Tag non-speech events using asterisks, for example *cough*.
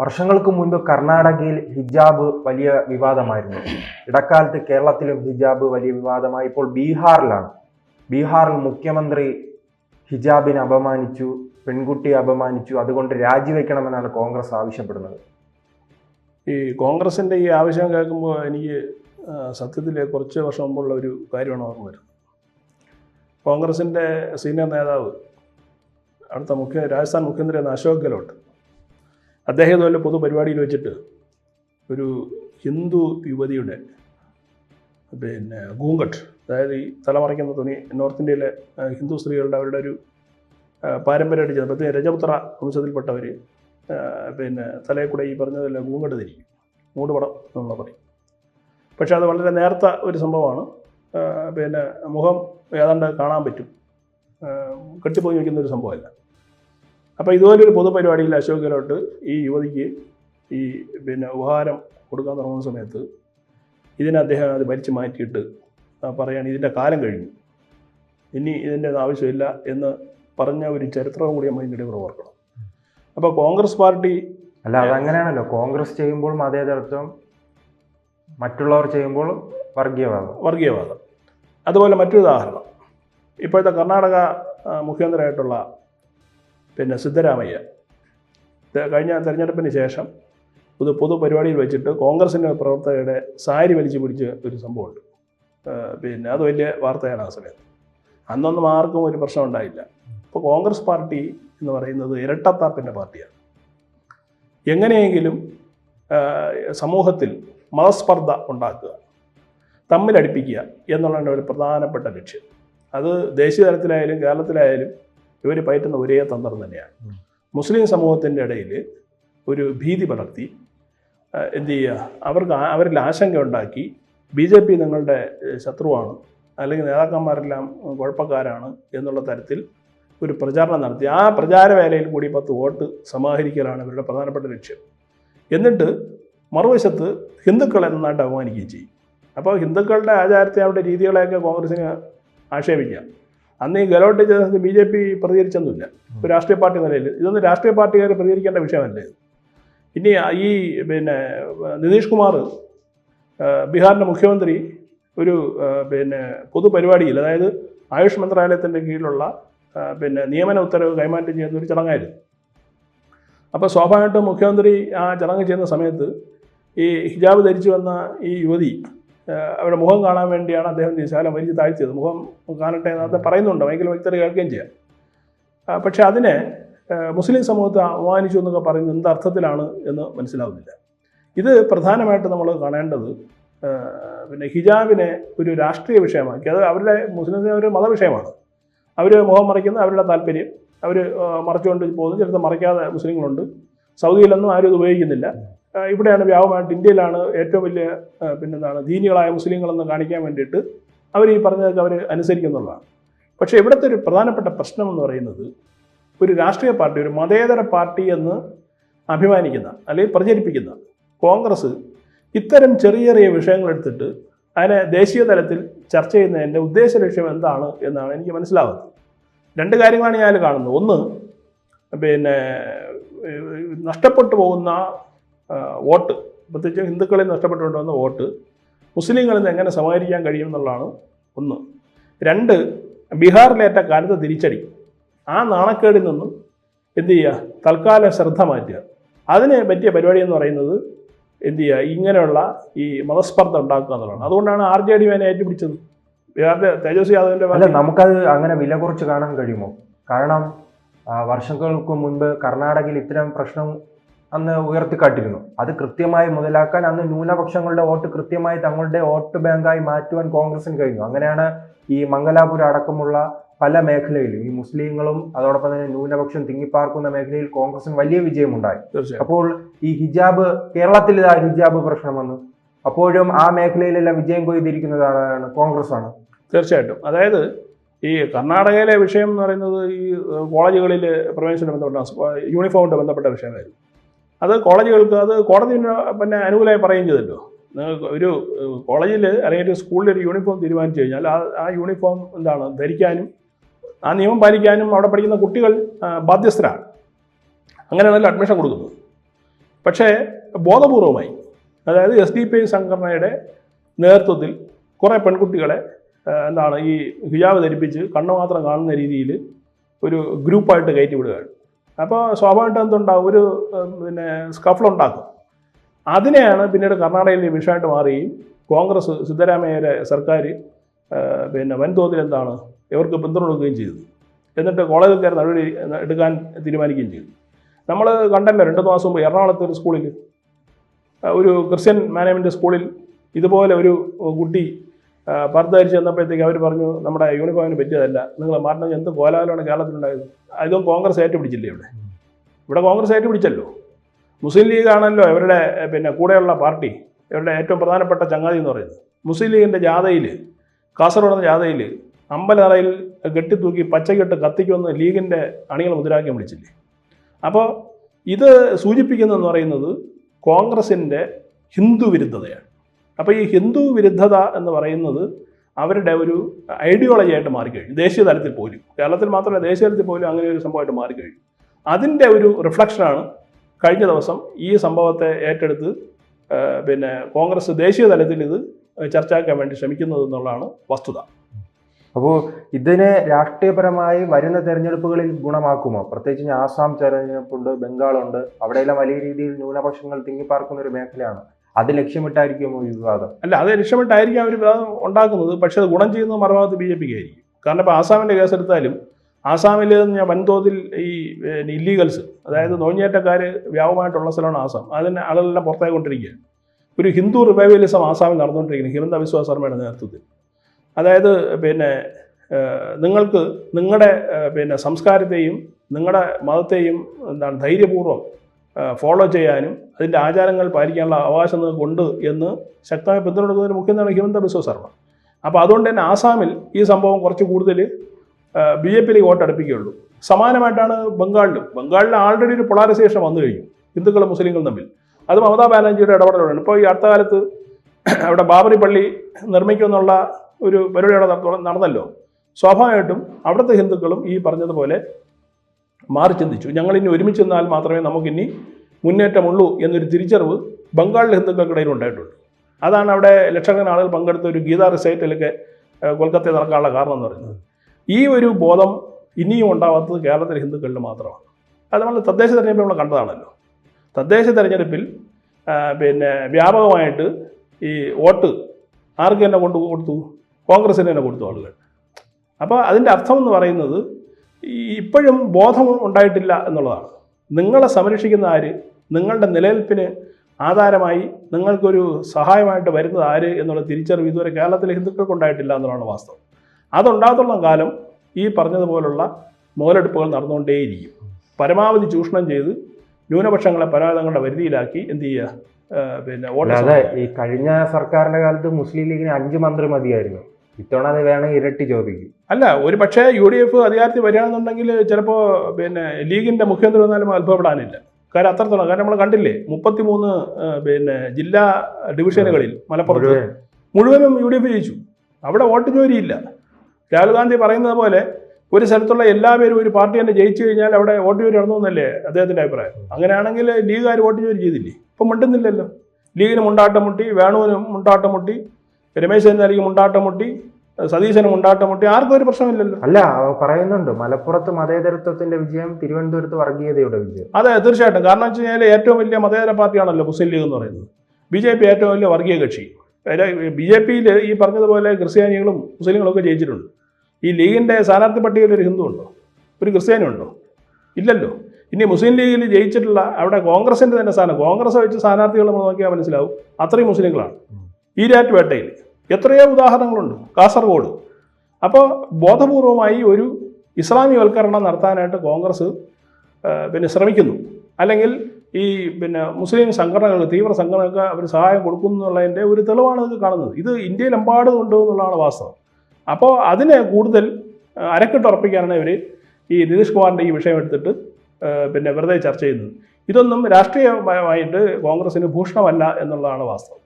വർഷങ്ങൾക്ക് മുൻപ് കർണാടകയിൽ ഹിജാബ് വലിയ വിവാദമായിരുന്നു. ഇടക്കാലത്ത് കേരളത്തിലും ഹിജാബ് വലിയ വിവാദമായി. ഇപ്പോൾ ബീഹാറിലാണ്. ബീഹാറിൽ മുഖ്യമന്ത്രി ഹിജാബിനെ അപമാനിച്ചു പെൺകുട്ടിയെ അപമാനിച്ചു. അതുകൊണ്ട് രാജിവെക്കണമെന്നാണ് കോൺഗ്രസ് ആവശ്യപ്പെടുന്നത്. ഈ കോൺഗ്രസിന്റെ ഈ ആവശ്യം കേൾക്കുമ്പോൾ എനിക്ക് സത്യത്തിൽ കുറച്ച് വർഷം മുമ്പുള്ള ഒരു കാര്യമാണ് ഓർമ്മ വരുന്നത്. കോൺഗ്രസിന്റെ സീനിയർ നേതാവ് അടുത്ത മുഖ്യ രാജസ്ഥാൻ മുഖ്യമന്ത്രിയാണ് അശോക് ഗെഹ്ലോട്ട് അദ്ദേഹം ഇതുപോലെ പൊതുപരിപാടിയിൽ വെച്ചിട്ട് ഒരു ഹിന്ദു യുവതിയുടെ പിന്നെ ഗൂങ്കട്ട് അതായത് ഈ തലമറയ്ക്കുന്ന തുണി നോർത്ത് ഇന്ത്യയിലെ ഹിന്ദു സ്ത്രീകളുടെ അവരുടെ ഒരു പാരമ്പര്യമായിട്ട് ചെയ്തത് പ്രത്യേകം രജപുത്ര വംശത്തിൽപ്പെട്ടവർ പിന്നെ തലയിൽ കൂടെ ഈ പറഞ്ഞതല്ല ഗൂങ്കട്ട് തിരിക്കും മൂടുപടം എന്നുള്ള പറയും. പക്ഷേ അത് വളരെ നേർത്ത ഒരു സംഭവമാണ്. പിന്നെ മുഖം ഏതാണ്ട് കാണാൻ പറ്റും. കെട്ടിപ്പോയി വയ്ക്കുന്ന ഒരു സംഭവമല്ല. അപ്പോൾ ഇതുപോലൊരു പൊതുപരിപാടിയിൽ അശോക് ഗെഹ്ലോട്ട് ഈ യുവതിക്ക് ഈ പിന്നെ ഉപഹാരം കൊടുക്കാൻ തുടങ്ങുന്ന സമയത്ത് ഇതിനെ അദ്ദേഹം അത് ഭരിച്ച് മാറ്റിയിട്ട് പറയാണ് ഇതിന്റെ കാലം കഴിഞ്ഞു. ഇനി ഇതിന്റെ ആവശ്യമില്ല എന്ന് പറഞ്ഞ ഒരു ചരിത്രവും കൂടി നമ്മൾ ഇതിന്റെ കൂടെ ഓർക്കണം അപ്പോൾ കോൺഗ്രസ് പാർട്ടി അല്ല അതങ്ങനെയാണല്ലോ കോൺഗ്രസ് ചെയ്യുമ്പോൾ മതേതരത്വം മറ്റുള്ളവർ ചെയ്യുമ്പോൾ വർഗീയവാദം. വർഗീയവാദം. അതുപോലെ മറ്റൊരു ഉദാഹരണം. ഇപ്പോഴത്തെ കർണാടക മുഖ്യമന്ത്രിയായിട്ടുള്ള പിന്നെ സിദ്ധരാമയ്യ. കഴിഞ്ഞ തെരഞ്ഞെടുപ്പിന് ശേഷം ഒരു പൊതുപരിപാടിയിൽ വെച്ചിട്ട് കോൺഗ്രസിന്റെ പ്രവർത്തകരുടെ സാരി വലിച്ചു പിടിച്ച് ഒരു സംഭവമുണ്ട്. പിന്നെ അത് വലിയ വാർത്തയാണ് ആ സമയത്ത്. അന്നൊന്നും ആർക്കും ഒരു പ്രശ്നം ഉണ്ടായില്ല. ഇപ്പോൾ കോൺഗ്രസ് പാർട്ടി എന്ന് പറയുന്നത് ഇരട്ടത്താപ്പിന്റെ പാർട്ടിയാണ്. എങ്ങനെയെങ്കിലും സമൂഹത്തിൽ മതസ്പർദ്ധ ഉണ്ടാക്കുക തമ്മിലടിപ്പിക്കുക എന്നുള്ളതാണ് ഒരു പ്രധാനപ്പെട്ട ലക്ഷ്യം. അത് ദേശീയ തലത്തിലായാലും കേരളത്തിലായാലും ഇവർ പയറ്റുന്ന ഒരേ തന്ത്രം തന്നെയാണ്. മുസ്ലിം സമൂഹത്തിന്റെ ഇടയിൽ ഒരു ഭീതി പടർത്തി എന്ത് ചെയ്യുക? അവർക്ക് അവരിൽ ആശങ്ക ഉണ്ടാക്കി ബി ജെ പി നിങ്ങളുടെ ശത്രുവാണ് അല്ലെങ്കിൽ നേതാക്കന്മാരെല്ലാം കുഴപ്പക്കാരാണ് എന്നുള്ള തരത്തിൽ ഒരു പ്രചാരണം നടത്തി. ആ പ്രചാര വേലയിൽ കൂടി പത്ത് വോട്ട് സമാഹരിക്കലാണ് ഇവരുടെ പ്രധാനപ്പെട്ട ലക്ഷ്യം. എന്നിട്ട് മറുവശത്ത് ഹിന്ദുക്കളെ നന്നായിട്ട് അപമാനിക്കുകയും ചെയ്യും. അപ്പോൾ ഹിന്ദുക്കളുടെ ആചാരത്തെ അവരുടെ രീതികളെയൊക്കെ കോൺഗ്രസിന് ആക്ഷേപിക്കാം. അന്ന് ഈ ഗലോട്ട് ചെയ്ത ബി ജെ പി പ്രതികരിച്ചൊന്നുമില്ല. ഒരു രാഷ്ട്രീയ പാർട്ടി നിലയിൽ. ഇതൊന്നും രാഷ്ട്രീയ പാർട്ടിക്കാർ പ്രതികരിക്കേണ്ട വിഷയമല്ലേ? ഇനി ഈ പിന്നെ നിതീഷ് കുമാർ ബീഹാറിന്റെ മുഖ്യമന്ത്രി ഒരു പിന്നെ പൊതുപരിപാടിയിൽ അതായത് ആയുഷ് മന്ത്രാലയത്തിന്റെ കീഴിലുള്ള പിന്നെ നിയമന ഉത്തരവ് കൈമാറ്റം ചെയ്യുന്ന ഒരു ചടങ്ങായിരുന്നു. അപ്പോൾ സ്വാഭാവികമായിട്ടും മുഖ്യമന്ത്രി ആ ചടങ്ങ് ചെയ്യുന്ന സമയത്ത് ഈ ഹിജാബ് ധരിച്ചു വന്ന ഈ യുവതി അവരുടെ മുഖം കാണാൻ വേണ്ടിയാണ് അദ്ദേഹം ശാലം വലിച്ചു താഴ്ത്തിയത്. മുഖം കാണട്ടെ എന്നത് പറയുന്നുണ്ട്. ഭയങ്കര വ്യക്തത കേൾക്കുകയും ചെയ്യാം. പക്ഷേ അതിനെ മുസ്ലിം സമൂഹത്തെ അപമാനിച്ചു എന്നൊക്കെ പറയുന്നത് എന്ത് അർത്ഥത്തിലാണ് എന്ന് മനസ്സിലാവുന്നില്ല. ഇത് പ്രധാനമായിട്ട് നമ്മൾ കാണേണ്ടത് പിന്നെ ഹിജാബിനെ ഒരു രാഷ്ട്രീയ വിഷയമാക്കി. അത് അവരുടെ മുസ്ലിം ഒരു മതവിഷയമാണ്. അവർ മുഖം മറയ്ക്കുന്ന അവരുടെ താല്പര്യം. അവർ മറച്ചുകൊണ്ട് പോകുന്നു ചിലത് മറയ്ക്കാതെ മുസ്ലിങ്ങളുണ്ട്. സൗദിയിലൊന്നും ആരും ഇത് ഉപയോഗിക്കുന്നില്ല. ഇവിടെയാണ് വ്യാപകമായിട്ട് ഇന്ത്യയിലാണ് ഏറ്റവും വലിയ പിന്നെ പിന്നെന്താണ് ദീനികളായ മുസ്ലിങ്ങളെന്ന് കാണിക്കാൻ വേണ്ടിയിട്ട് അവർ ഈ പറഞ്ഞതൊക്കെ അവർ അനുസരിക്കുന്നുള്ളതാണ്. പക്ഷേ ഇവിടുത്തെ ഒരു പ്രധാനപ്പെട്ട പ്രശ്നം എന്ന് പറയുന്നത് ഒരു രാഷ്ട്രീയ പാർട്ടി ഒരു മതേതര പാർട്ടി എന്ന് അഭിമാനിക്കുന്ന അല്ലെങ്കിൽ പ്രചരിപ്പിക്കുന്ന കോൺഗ്രസ് ഇത്തരം ചെറിയ ചെറിയ വിഷയങ്ങളെടുത്തിട്ട് അതിനെ ദേശീയ തലത്തിൽ ചർച്ച ചെയ്യുന്നതിന്റെ ഉദ്ദേശ ലക്ഷ്യം എന്താണ് എന്നാണ് എനിക്ക് മനസ്സിലാവുന്നത്. രണ്ട് കാര്യങ്ങളാണ് ഞാൻ കാണുന്നത്. ഒന്ന് പിന്നെ നഷ്ടപ്പെട്ടു പോകുന്ന വോട്ട്. പ്രത്യേകിച്ച് ഹിന്ദുക്കളിൽ നഷ്ടപ്പെട്ടു കൊണ്ടുവന്ന വോട്ട് മുസ്ലിങ്ങളിൽ നിന്ന് എങ്ങനെ സമാഹരിക്കാൻ കഴിയും എന്നുള്ളതാണ് ഒന്ന്. രണ്ട് ബീഹാറിലേറ്റ കാലത്ത് തിരിച്ചടി. ആ നാണക്കേടിൽ നിന്നും എന്ത് ചെയ്യുക? തൽക്കാലം ശ്രദ്ധ മാറ്റുക. അതിന് പറ്റിയ പരിപാടി എന്ന് പറയുന്നത് എന്ത് ചെയ്യുക? ഇങ്ങനെയുള്ള ഈ മതസ്പർദ്ധ ഉണ്ടാക്കുക എന്നുള്ളതാണ്. അതുകൊണ്ടാണ് ആർ ജെ ഡി വേനെ ഏറ്റുപിടിച്ചത്. ബീഹാറിലെ തേജസ്വി യാദവിന്റെ അല്ല നമുക്കത് അങ്ങനെ വില കുറച്ച് കാണാൻ കഴിയുമോ? കാരണം വർഷങ്ങൾക്ക് മുൻപ് കർണാടകയിൽ ഇത്തരം പ്രശ്നം അന്ന് ഉയർത്തിക്കാട്ടിരുന്നു. അത് കൃത്യമായി മുതലാക്കാൻ അന്ന് ന്യൂനപക്ഷങ്ങളുടെ വോട്ട് കൃത്യമായി തങ്ങളുടെ വോട്ട് ബാങ്കായി മാറ്റുവാൻ കോൺഗ്രസിന് കഴിഞ്ഞു. അങ്ങനെയാണ് ഈ മംഗലാപുരം അടക്കമുള്ള പല മേഖലയിലും ഈ മുസ്ലിങ്ങളും അതോടൊപ്പം തന്നെ ന്യൂനപക്ഷം തിങ്ങിപ്പാർക്കുന്ന മേഖലയിൽ കോൺഗ്രസിന് വലിയ വിജയമുണ്ടായി. അപ്പോൾ ഈ ഹിജാബ് കേരളത്തിൽ ഇതാ ഹിജാബ് പ്രശ്നം വന്നു അപ്പോഴും ആ മേഖലയിലെല്ലാം വിജയം കൊയ്തിരിക്കുന്നതാണ് കോൺഗ്രസ് ആണ് തീർച്ചയായിട്ടും. അതായത് ഈ കർണാടകയിലെ വിഷയം എന്ന് പറയുന്നത് ഈ കോളേജുകളിൽ പ്രവേശനം ബന്ധപ്പെട്ട യൂണിഫോമുമായിട്ട് ബന്ധപ്പെട്ട വിഷയമായിരുന്നു അത് കോളേജുകൾക്ക് അത് കോടതി പിന്നെ അനുകൂലമായി പറയുകയും ചെയ്തല്ലോ. നിങ്ങൾക്ക് ഒരു കോളേജിൽ അല്ലെങ്കിൽ ഒരു സ്കൂളിൽ ഒരു യൂണിഫോം തീരുമാനിച്ചു കഴിഞ്ഞാൽ ആ ആ യൂണിഫോം എന്താണ് ധരിക്കാനും ആ നിയമം പാലിക്കാനും അവിടെ പഠിക്കുന്ന കുട്ടികൾ ബാധ്യസ്ഥരാണ്. അങ്ങനെയാണല്ലോ അഡ്മിഷൻ കൊടുക്കുന്നത് പക്ഷേ ബോധപൂർവമായി അതായത് എസ് ഡി പി ഐ സംഘടനയുടെ നേതൃത്വത്തിൽ കുറേ പെൺകുട്ടികളെ എന്താണ് ഈ ഹിജാബ് ധരിപ്പിച്ച് കണ്ണു മാത്രം കാണുന്ന രീതിയിൽ ഒരു ഗ്രൂപ്പായിട്ട് കയറ്റി വിടുകയാണ്. അപ്പോൾ സ്വാഭാവികമായിട്ടും എന്തുണ്ടാവും? ഒരു പിന്നെ സ്കഫിൾ ഉണ്ടാക്കും. അതിനെയാണ് പിന്നീട് കർണാടകയിൽ വിഷയമായിട്ട് മാറുകയും കോൺഗ്രസ് സിദ്ധരാമയ്യയുടെ സർക്കാർ പിന്നെ വൻതോതിൽ എന്താണ് ഇവർക്ക് പിന്തുണ കൊടുക്കുകയും ചെയ്തു. എന്നിട്ട് കോളേജിൽ കയറി നടപടി എടുക്കാൻ തീരുമാനിക്കുകയും ചെയ്തു. നമ്മൾ കണ്ടല്ലോ രണ്ട് മാസം മുമ്പ് എറണാകുളത്തെ ഒരു സ്കൂളിൽ ഒരു ക്രിസ്ത്യൻ മാനേജ്മെന്റ് സ്കൂളിൽ ഇതുപോലെ ഒരു കുട്ടി പർദ്ദ ധരിച്ച് ചെന്നപ്പോഴത്തേക്ക് അവർ പറഞ്ഞു നമ്മുടെ യൂണിഫോമിന് പറ്റിയതല്ല. നിങ്ങൾ മാറ്റണം. എന്ത് കോലാഹലമാണ് കേരളത്തിലുണ്ടായത്? അതും കോൺഗ്രസ് ഏറ്റുപിടിച്ചില്ലേ ഇവിടെ? ഇവിടെ കോൺഗ്രസ് ഏറ്റുപിടിച്ചല്ലോ. മുസ്ലിം ലീഗ് ആണല്ലോ ഇവരുടെ പിന്നെ കൂടെയുള്ള പാർട്ടി ഇവരുടെ ഏറ്റവും പ്രധാനപ്പെട്ട ചങ്ങാതി എന്ന് പറയുന്നത്. മുസ്ലിം ലീഗിന്റെ ജാഥയിൽ കാസർഗോഡ് എന്ന ജാഥയിൽ അമ്പലറയിൽ കെട്ടിത്തൂക്കി പച്ചക്കെട്ട് കത്തിക്കുമെന്ന് ലീഗിന്റെ അണികൾ മുദ്രാവാക്യം വിളിച്ചില്ലേ? അപ്പോൾ ഇത് സൂചിപ്പിക്കുന്നതെന്ന് പറയുന്നത് കോൺഗ്രസിന്റെ ഹിന്ദു വിരുദ്ധതയാണ് അപ്പോൾ ഈ ഹിന്ദു വിരുദ്ധത എന്ന് പറയുന്നത് അവരുടെ ഒരു ഐഡിയോളജി ആയിട്ട് മാറിക്കഴിഞ്ഞു. ദേശീയ തലത്തിൽ പോലും. കേരളത്തിൽ മാത്രമല്ല ദേശീയ തലത്തിൽ പോലും അങ്ങനെ ഒരു സംഭവമായിട്ട് മാറിക്കഴിഞ്ഞു. അതിന്റെ ഒരു റിഫ്ലക്ഷനാണ് കഴിഞ്ഞ ദിവസം ഈ സംഭവത്തെ ഏറ്റെടുത്ത് പിന്നെ കോൺഗ്രസ് ദേശീയ തലത്തിൽ ഇത് ചർച്ചയാക്കാൻ വേണ്ടി ശ്രമിക്കുന്നത് എന്നുള്ളതാണ് വസ്തുത. അപ്പോൾ ഇതിനെ രാഷ്ട്രീയപരമായി വരുന്ന തെരഞ്ഞെടുപ്പുകളിൽ ഗുണമാക്കുമോ? പ്രത്യേകിച്ച് ആസാം തെരഞ്ഞെടുപ്പുണ്ട് ബംഗാളുണ്ട്. അവിടെയെല്ലാം വലിയ രീതിയിൽ ന്യൂനപക്ഷങ്ങൾ തിങ്ങിപ്പാർക്കുന്ന ഒരു മേഖലയാണ്. അത് ലക്ഷ്യമിട്ടായിരിക്കും ഈ വിവാദം? അല്ല അത് ലക്ഷ്യമിട്ടായിരിക്കും അവർ വിവാദം ഉണ്ടാക്കുന്നത്. പക്ഷേ അത് ഗുണം ചെയ്യുന്നത് മറുഭാഗത്ത് ബി ജെ പിക്ക് ആയിരിക്കും കാരണം ഇപ്പോൾ ആസാമിന്റെ കേസെടുത്താലും ആസാമിൽ ഞാൻ വൻതോതിൽ ഈ ഇല്ലീഗൽസ് അതായത് നോഞ്ഞേറ്റക്കാർ വ്യാപകമായിട്ടുള്ള സ്ഥലമാണ് ആസാം. അതിന് ആളുകളെല്ലാം പുറത്തായിക്കൊണ്ടിരിക്കുകയാണ് ഒരു ഹിന്ദു റിവൈവലിസം ആസാമിൽ നടന്നുകൊണ്ടിരിക്കുന്നത് ഹിമന്ത വിശ്വാസ ശർമ്മയുടെ നേതൃത്വത്തിൽ. അതായത് പിന്നെ നിങ്ങൾക്ക് നിങ്ങളുടെ പിന്നെ സംസ്കാരത്തെയും നിങ്ങളുടെ മതത്തെയും എന്താണ് ധൈര്യപൂർവം ഫോളോ ചെയ്യാനും അതിന്റെ ആചാരങ്ങൾ പാലിക്കാനുള്ള അവകാശം നിങ്ങൾക്ക് ഉണ്ട് എന്ന് ശക്തമായി പിന്തുണ മുഖ്യം മുഖ്യനാണ് ഹിമന്ത ബിശ്വ ശർമ്മ. അപ്പോൾ അതുകൊണ്ട് തന്നെ ആസാമിൽ ഈ സംഭവം കുറച്ച് കൂടുതൽ ബി ജെ പിയിലേക്ക് വോട്ടടുപ്പിക്കുകയുള്ളൂ. സമാനമായിട്ടാണ് ബംഗാളിലും. ബംഗാളിൽ ആൾറെഡി ഒരു പൊളാറൈസേഷൻ വന്നു കഴിഞ്ഞു. ഹിന്ദുക്കളും മുസ്ലിങ്ങളും തമ്മിൽ. അത് മമതാ ബാനർജിയുടെ ഇടപെടലാണ് ഇപ്പോൾ ഈ അടുത്ത കാലത്ത് *clears throat* അവിടെ ബാബറി പള്ളി നിർമ്മിക്കുമെന്നുള്ള ഒരു പരിപാടി അവിടെ നട- നടന്നല്ലോ. സ്വാഭാവികമായിട്ടും അവിടുത്തെ ഹിന്ദുക്കളും ഈ പറഞ്ഞതുപോലെ മാറി ചിന്തിച്ചു. ഞങ്ങൾ ഇനി ഒരുമിച്ച് നിന്നാൽ മാത്രമേ നമുക്കിനി മുന്നേറ്റമുള്ളൂ എന്നൊരു തിരിച്ചറിവ് ബംഗാളിലെ ഹിന്ദുക്കൾക്കിടയിൽ ഉണ്ടായിട്ടുണ്ട്. അതാണ് അവിടെ ലക്ഷക്കണക്കിന് ആളുകൾ പങ്കെടുത്ത ഒരു ഗീതാ റിസൈറ്റിലൊക്കെ കൊൽക്കത്തയിൽ നടക്കാനുള്ള കാരണം എന്ന് പറയുന്നത്. ഈ ഒരു ബോധം ഇനിയും ഉണ്ടാവാത്തത് കേരളത്തിലെ ഹിന്ദുക്കളിൽ മാത്രമാണ്. അത് നമ്മൾ തദ്ദേശ തെരഞ്ഞെടുപ്പ് നമ്മൾ കണ്ടതാണല്ലോ. തദ്ദേശ തെരഞ്ഞെടുപ്പിൽ പിന്നെ വ്യാപകമായിട്ട് ഈ വോട്ട് ആർക്ക് തന്നെ കൊണ്ട് കൊടുത്തു? കോൺഗ്രസിന് തന്നെ കൊടുത്തു ആളുകൾ. അപ്പോൾ അതിന്റെ അർത്ഥം എന്ന് പറയുന്നത് ഇപ്പോഴും ബോധം ഉണ്ടായിട്ടില്ല എന്നുള്ളതാണ്. നിങ്ങളെ സംരക്ഷിക്കുന്ന ആര്? നിങ്ങളുടെ നിലനിൽപ്പിന് ആധാരമായി നിങ്ങൾക്കൊരു സഹായമായിട്ട് വരുന്നത് ആര് എന്നുള്ള തിരിച്ചറിവ് ഇതുവരെ കേരളത്തിലെ ഹിന്ദുക്കൾക്ക് ഉണ്ടായിട്ടില്ല എന്നുള്ളതാണ് വാസ്തവം. അതുണ്ടാകത്തുള്ള കാലം ഈ പറഞ്ഞതുപോലുള്ള മുതലെടുപ്പുകൾ നടന്നുകൊണ്ടേയിരിക്കും. പരമാവധി ചൂഷണം ചെയ്ത് ന്യൂനപക്ഷങ്ങളെ പരാതങ്ങളുടെ വരുതിയിലാക്കി എന്ത് ചെയ്യുക? പിന്നെ അതെ ഈ കഴിഞ്ഞ സർക്കാരിന്റെ കാലത്ത് മുസ്ലിം ലീഗിന് അഞ്ച് മന്ത്രി മതിയായിരുന്നു ഇത്തവണ അത് വേണമെങ്കിൽ ഇരട്ടി ചോദിക്കും. അല്ല ഒരു പക്ഷേ യു ഡി എഫ് അധികാരത്തിൽ വരികയാണെന്നുണ്ടെങ്കിൽ ചിലപ്പോൾ പിന്നെ ലീഗിന്റെ മുഖ്യമന്ത്രി വന്നാലും അത്ഭുതപ്പെടാനില്ല. കാര്യം അത്രത്തോളം. കാരണം നമ്മൾ കണ്ടില്ലേ മുപ്പത്തിമൂന്ന് പിന്നെ ജില്ലാ ഡിവിഷനുകളിൽ മലപ്പുറത്ത് മുഴുവനും യു ഡി എഫ് ജയിച്ചു. അവിടെ വോട്ട് ജോലിയില്ല. രാഹുൽ ഗാന്ധി പറയുന്നത് പോലെ ഒരു സ്ഥലത്തുള്ള എല്ലാ പേരും ഒരു പാർട്ടി തന്നെ ജയിച്ചു കഴിഞ്ഞാൽ അവിടെ വോട്ട് ജോലി നടന്നു എന്നല്ലേ അദ്ദേഹത്തിന്റെ അഭിപ്രായം? അങ്ങനെയാണെങ്കിൽ ലീഗുകാർ വോട്ട് ജോലി ചെയ്തില്ലേ? ഇപ്പം മിണ്ടുന്നില്ലല്ലോ. ലീഗിന് മുണ്ടാട്ടം മുട്ടി വേണുവിന് മുണ്ടാട്ടം മുട്ടി രമേശ് ചെന്നിത്തലയ്ക്ക് മുണ്ടാട്ടം മുട്ടി സതീശന് ഉണ്ടാട്ടമുട്ടി ആർക്കും ഒരു പ്രശ്നമില്ലല്ലോ. അല്ല പറയുന്നുണ്ട് മലപ്പുറത്ത് മതേതരത്വത്തിന്റെ വിജയം തിരുവനന്തപുരത്ത് വർഗീയതയുടെ വിജയം. അതെ തീർച്ചയായിട്ടും. കാരണം വെച്ച് കഴിഞ്ഞാൽ ഏറ്റവും വലിയ മതേതര പാർട്ടിയാണല്ലോ മുസ്ലിം ലീഗ് എന്ന് പറയുന്നത്. ബി ജെ പി ഏറ്റവും വലിയ വർഗീയ കക്ഷി. ബി ജെ പിയിൽ ഈ പറഞ്ഞതുപോലെ ക്രിസ്ത്യാനികളും മുസ്ലിങ്ങളും ഒക്കെ ജയിച്ചിട്ടുണ്ട്. ഈ ലീഗിന്റെ സ്ഥാനാർത്ഥി പട്ടികയിൽ ഒരു ഹിന്ദു ഉണ്ടോ? ഒരു ക്രിസ്ത്യാനി ഉണ്ടോ? ഇല്ലല്ലോ. ഇനി മുസ്ലിം ലീഗിൽ ജയിച്ചിട്ടുള്ള അവിടെ കോൺഗ്രസിന്റെ തന്നെ സ്ഥാനം കോൺഗ്രസ് വെച്ച് സ്ഥാനാർത്ഥികൾ നമ്മൾ നോക്കിയാൽ മനസ്സിലാവും അത്രയും മുസ്ലിങ്ങളാണ്. ഈരാറ്റുപേട്ടയിൽ എത്രയോ ഉദാഹരണങ്ങളുണ്ട്. കാസർഗോഡ്. അപ്പോൾ ബോധപൂർവമായി ഒരു ഇസ്ലാമികവൽക്കരണം നടത്താനായിട്ട് കോൺഗ്രസ് പിന്നെ ശ്രമിക്കുന്നു. അല്ലെങ്കിൽ ഈ പിന്നെ മുസ്ലിം സംഘടനകൾ തീവ്ര സംഘടനകൾക്ക് അവർ സഹായം കൊടുക്കുന്നു എന്നുള്ളതിന്റെ ഒരു തെളിവാണ് ഇത് കാണുന്നത്. ഇത് ഇന്ത്യയിലെമ്പാടും ഉണ്ട് എന്നുള്ളതാണ് വാസ്തവം. അപ്പോൾ അതിനെ കൂടുതൽ അരക്കിട്ടുറപ്പിക്കാനാണ് ഇവർ ഈ നിതീഷ് കുമാറിന്റെ ഈ വിഷയം എടുത്തിട്ട് പിന്നെ വെറുതെ ചർച്ച ചെയ്യുന്നത്. ഇതൊന്നും രാഷ്ട്രീയമായിട്ട് കോൺഗ്രസിന് ഭൂഷണമല്ല എന്നുള്ളതാണ് വാസ്തവം.